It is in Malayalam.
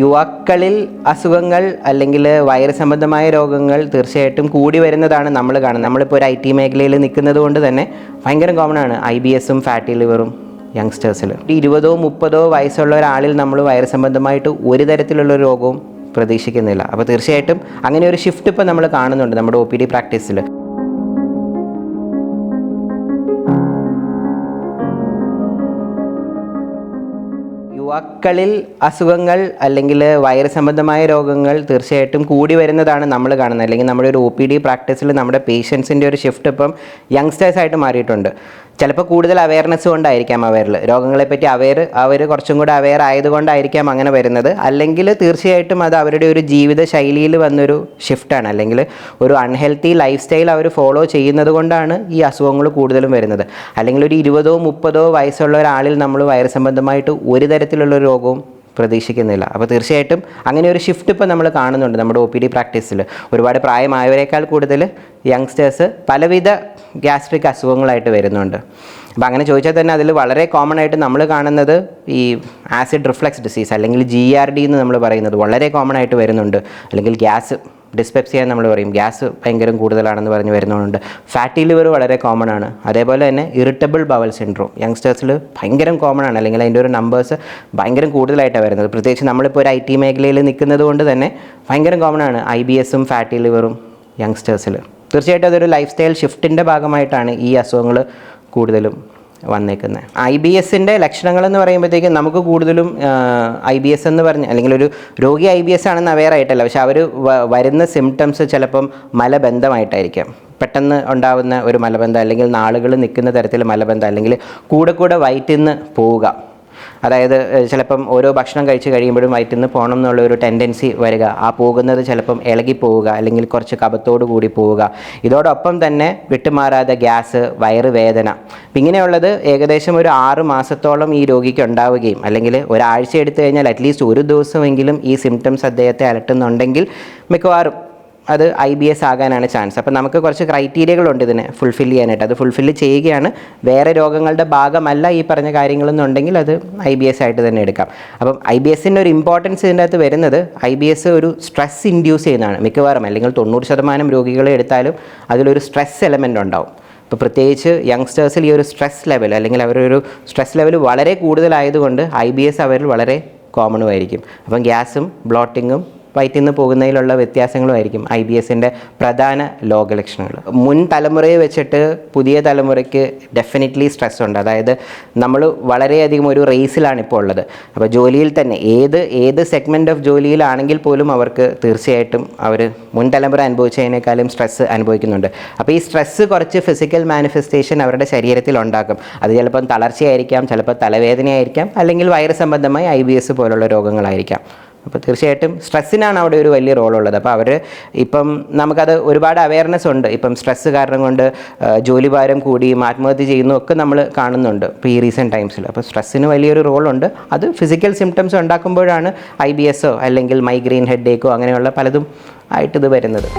യുവാക്കളിൽ അസുഖങ്ങൾ അല്ലെങ്കിൽ വൈറസ് സംബന്ധമായ രോഗങ്ങൾ തീർച്ചയായിട്ടും കൂടി വരുന്നതാണ് നമ്മൾ കാണുന്നത്. നമ്മളിപ്പോൾ ഒരു ഐ ടി മേഖലയിൽ നിൽക്കുന്നത് കൊണ്ട് തന്നെ ഭയങ്കര കോമൺ ആണ്. ഐ ബി എസും ഫാറ്റി ലിവറും യങ്സ്റ്റേഴ്സിൽ ഇരുപതോ മുപ്പതോ വയസ്സുള്ള ഒരാളിൽ നമ്മൾ വൈറസ് സംബന്ധമായിട്ട് ഒരു തരത്തിലുള്ള രോഗവും പ്രതീക്ഷിക്കുന്നില്ല. അപ്പോൾ തീർച്ചയായിട്ടും അങ്ങനെ ഒരു ഷിഫ്റ്റ് ഇപ്പോൾ നമ്മൾ കാണുന്നുണ്ട് നമ്മുടെ ഒ പി ഡി പ്രാക്ടീസിൽ യുവാക്കളിൽ അസുഖങ്ങൾ അല്ലെങ്കിൽ വൈറസ് സംബന്ധമായ രോഗങ്ങൾ തീർച്ചയായിട്ടും കൂടി വരുന്നതാണ് നമ്മൾ കാണുന്നത്. അല്ലെങ്കിൽ നമ്മുടെ ഒരു ഒ പി ഡി പ്രാക്ടീസിൽ നമ്മുടെ പേഷ്യൻസിന്റെ ഒരു ഷിഫ്റ്റ് ഇപ്പം യങ്സ്റ്റേഴ്സായിട്ട് മാറിയിട്ടുണ്ട്. ചിലപ്പോൾ കൂടുതൽ അവയർനെസ് കൊണ്ടായിരിക്കാം അവരിൽ രോഗങ്ങളെപ്പറ്റി അവയർ അവർ കുറച്ചും കൂടെ അവയർ ആയതുകൊണ്ടായിരിക്കാം അങ്ങനെ വരുന്നത്. അല്ലെങ്കിൽ തീർച്ചയായിട്ടും അത് അവരുടെ ഒരു ജീവിത ശൈലിയിൽ വന്നൊരു ഷിഫ്റ്റാണ് അല്ലെങ്കിൽ ഒരു അൺഹെൽത്തി ലൈഫ് സ്റ്റൈൽ അവർ ഫോളോ ചെയ്യുന്നത് കൊണ്ടാണ് ഈ അസുഖങ്ങൾ കൂടുതലും വരുന്നത്. അല്ലെങ്കിൽ ഒരു ഇരുപതോ മുപ്പതോ വയസ്സുള്ള ഒരാളിൽ നമ്മൾ വൈറസ് സംബന്ധമായിട്ട് ഒരു തരത്തിലുള്ള രോഗവും പ്രതീക്ഷിക്കുന്നില്ല. അപ്പോൾ തീർച്ചയായിട്ടും അങ്ങനെ ഒരു ഷിഫ്റ്റ് ഇപ്പോൾ നമ്മൾ കാണുന്നുണ്ട് നമ്മുടെ ഒ പി ഡി പ്രാക്ടീസിൽ ഒരുപാട് പ്രായമായവരെക്കാൾ കൂടുതൽ യങ്സ്റ്റേഴ്സ് പലവിധ ഗ്യാസ്ട്രിക് അസുഖങ്ങളായിട്ട് വരുന്നുണ്ട്. അപ്പോൾ അങ്ങനെ ചോദിച്ചാൽ തന്നെ അതിൽ വളരെ കോമൺ ആയിട്ട് നമ്മൾ കാണുന്നത് ഈ ആസിഡ് റിഫ്ലക്സ് ഡിസീസ് അല്ലെങ്കിൽ ജി ആർ ഡി എന്ന് നമ്മൾ പറയുന്നത് വളരെ കോമൺ ആയിട്ട് വരുന്നുണ്ട്. അല്ലെങ്കിൽ ഗ്യാസ് ഡിസ്പെപ്സിയ നമ്മൾ പറയും. ഗ്യാസ് ഭയങ്കരം കൂടുതലാണെന്ന് പറഞ്ഞ് വരുന്നുണ്ട് ഫാറ്റി ലിവർ വളരെ കോമൺ ആണ്. അതേപോലെ തന്നെ ഇറിറ്റബിൾ ബവൽ സിൻഡ്രോം യങ്സ്റ്റേഴ്സിൽ ഭയങ്കരം കോമൺ ആണ്. അല്ലെങ്കിൽ അതിന്റെ ഒരു നമ്പേഴ്സ് ഭയങ്കരം കൂടുതലായിട്ടാണ് വരുന്നത്. പ്രത്യേകിച്ച് നമ്മളിപ്പോൾ ഒരു ഐ ടി മേഖലയിൽ നിൽക്കുന്നത് കൊണ്ട് തന്നെ ഭയങ്കരം കോമൺ ആണ് ഐ ബി എസും ഫാറ്റി ലിവറും യങ്സ്റ്റേഴ്സിൽ തീർച്ചയായിട്ടും അതൊരു ലൈഫ് സ്റ്റൈൽ ഷിഫ്റ്റിന്റെ ഭാഗമായിട്ടാണ് ഈ അസുഖങ്ങൾ കൂടുതലും വന്നേക്കുന്നത് ഐ ബി എസിന്റെ ലക്ഷണങ്ങൾ എന്ന് പറയുമ്പോഴത്തേക്കും നമുക്ക് കൂടുതലും ഐ ബി എസ് എന്ന് പറഞ്ഞ് അല്ലെങ്കിൽ ഒരു രോഗി ഐ ബി എസ് ആണെന്ന് അവെയർ ആയിട്ടല്ല. പക്ഷെ അവർ വരുന്ന സിംറ്റംസ് ചിലപ്പം മലബന്ധമായിട്ടായിരിക്കാം. പെട്ടെന്ന് ഉണ്ടാകുന്ന ഒരു മലബന്ധം അല്ലെങ്കിൽ നാളുകൾ നിൽക്കുന്ന തരത്തിൽ മലബന്ധം അല്ലെങ്കിൽ കൂടെ കൂടെ വയറ്റിൽ നിന്ന് പോവുക. അതായത് ചിലപ്പം ഓരോ ഭക്ഷണം കഴിച്ച് കഴിയുമ്പോഴും വയറ്റിൽ നിന്ന് പോകണം എന്നുള്ള ഒരു ടെൻഡൻസി വരിക. ആ പോകുന്നത് ചിലപ്പം ഇളകി പോവുക അല്ലെങ്കിൽ കുറച്ച് കപത്തോടു കൂടി പോവുക. ഇതോടൊപ്പം തന്നെ വിട്ടുമാറാതെ ഗ്യാസ് വയറുവേദന ഇങ്ങനെയുള്ളത് ഏകദേശം ഒരു ആറ് മാസത്തോളം ഈ രോഗിക്ക് ഉണ്ടാവുകയും അല്ലെങ്കിൽ ഒരാഴ്ച എടുത്തു കഴിഞ്ഞാൽ അറ്റ്ലീസ്റ്റ് ഒരു ദിവസമെങ്കിലും ഈ സിംറ്റംസ് അദ്ദേഹത്തെ അലട്ടുന്നുണ്ടെങ്കിൽ മിക്കവാറും അത് ഐ ബി എസ് ആകാനാണ് ചാൻസ് അപ്പം നമുക്ക് കുറച്ച് ക്രൈറ്റീരിയകളുണ്ട് ഇതിനെ ഫുൾഫിൽ ചെയ്യാനായിട്ട്. അത് ഫുൾഫിൽ ചെയ്യുകയാണ്. വേറെ രോഗങ്ങളുടെ ഭാഗമല്ല ഈ പറഞ്ഞ കാര്യങ്ങളെന്നുണ്ടെങ്കിൽ അത് ഐ ബി എസ് ആയിട്ട് തന്നെ എടുക്കാം. അപ്പം ഐ ബി എസിന്റെ ഒരു ഇമ്പോർട്ടൻസ് ഇതിന്റെ അകത്ത് വരുന്നത് ഐ ബി എസ് ഒരു സ്ട്രെസ് ഇൻഡ്യൂസ് ചെയ്യുന്നതാണ്. മിക്കവാറും അല്ലെങ്കിൽ തൊണ്ണൂറ് ശതമാനം രോഗികളെ എടുത്താലും അതിലൊരു സ്ട്രെസ് എലമെന്റ് ഉണ്ടാവും. ഇപ്പോൾ പ്രത്യേകിച്ച് യങ്സ്റ്റേഴ്സിൽ ഈ ഒരു സ്ട്രെസ് ലെവൽ അല്ലെങ്കിൽ അവരുടെ ഒരു സ്ട്രെസ് ലെവൽ വളരെ കൂടുതലായതുകൊണ്ട് ഐ ബി എസ് അവരിൽ വളരെ കോമണുമായിരിക്കും അപ്പം ഗ്യാസും ബ്ലോട്ടിങ്ങും വയറ്റിൽ നിന്ന് പോകുന്നതിലുള്ള വ്യത്യാസങ്ങളുമായിരിക്കും ഐ ബി എസിന്റെ പ്രധാന ലോകലക്ഷണങ്ങൾ മുൻ തലമുറയെ വെച്ചിട്ട് പുതിയ തലമുറയ്ക്ക് ഡെഫിനറ്റ്ലി സ്ട്രെസ് ഉണ്ട്. അതായത് നമ്മൾ വളരെയധികം ഒരു റേസിലാണ് ഇപ്പോൾ ഉള്ളത്. അപ്പോൾ ജോലിയിൽ തന്നെ ഏത് ഏത് സെഗ്മെന്റ് ഓഫ് ജോലിയിലാണെങ്കിൽ പോലും അവർക്ക് തീർച്ചയായിട്ടും അവർ മുൻ തലമുറ അനുഭവിച്ചതിനേക്കാളും സ്ട്രെസ്സ് അനുഭവിക്കുന്നുണ്ട്. അപ്പോൾ ഈ സ്ട്രെസ്സ് കുറച്ച് ഫിസിക്കൽ മാനിഫെസ്റ്റേഷൻ അവരുടെ ശരീരത്തിൽ ഉണ്ടാക്കും. അത് ചിലപ്പം തളർച്ചയായിരിക്കാം ചിലപ്പോൾ തലവേദനയായിരിക്കാം അല്ലെങ്കിൽ വൈറസ് സംബന്ധമായി ഐ ബി എസ് പോലുള്ള രോഗങ്ങളായിരിക്കാം. അപ്പോൾ തീർച്ചയായിട്ടും സ്ട്രെസ്സിനാണ് അവിടെ ഒരു വലിയ റോളുള്ളത്. അപ്പോൾ അവർ ഇപ്പം നമുക്കത് ഒരുപാട് അവയർനെസ് ഉണ്ട്. ഇപ്പം സ്ട്രെസ്സ് കാരണം കൊണ്ട് ജോലി ഭാരം കൂടിയും ആത്മഹത്യ ചെയ്യുന്നു ഒക്കെ നമ്മൾ കാണുന്നുണ്ട് ഇപ്പോൾ ഈ റീസെന്റ് ടൈംസിൽ അപ്പോൾ സ്ട്രെസ്സിന് വലിയൊരു റോളുണ്ട്. അത് ഫിസിക്കൽ സിംറ്റംസ് ഉണ്ടാക്കുമ്പോഴാണ് ഐ ബി എസോ അല്ലെങ്കിൽ മൈഗ്രെയിൻ ഹെഡ് ഏക്കോ അങ്ങനെയുള്ള പലതും ആയിട്ടിത് വരുന്നത്.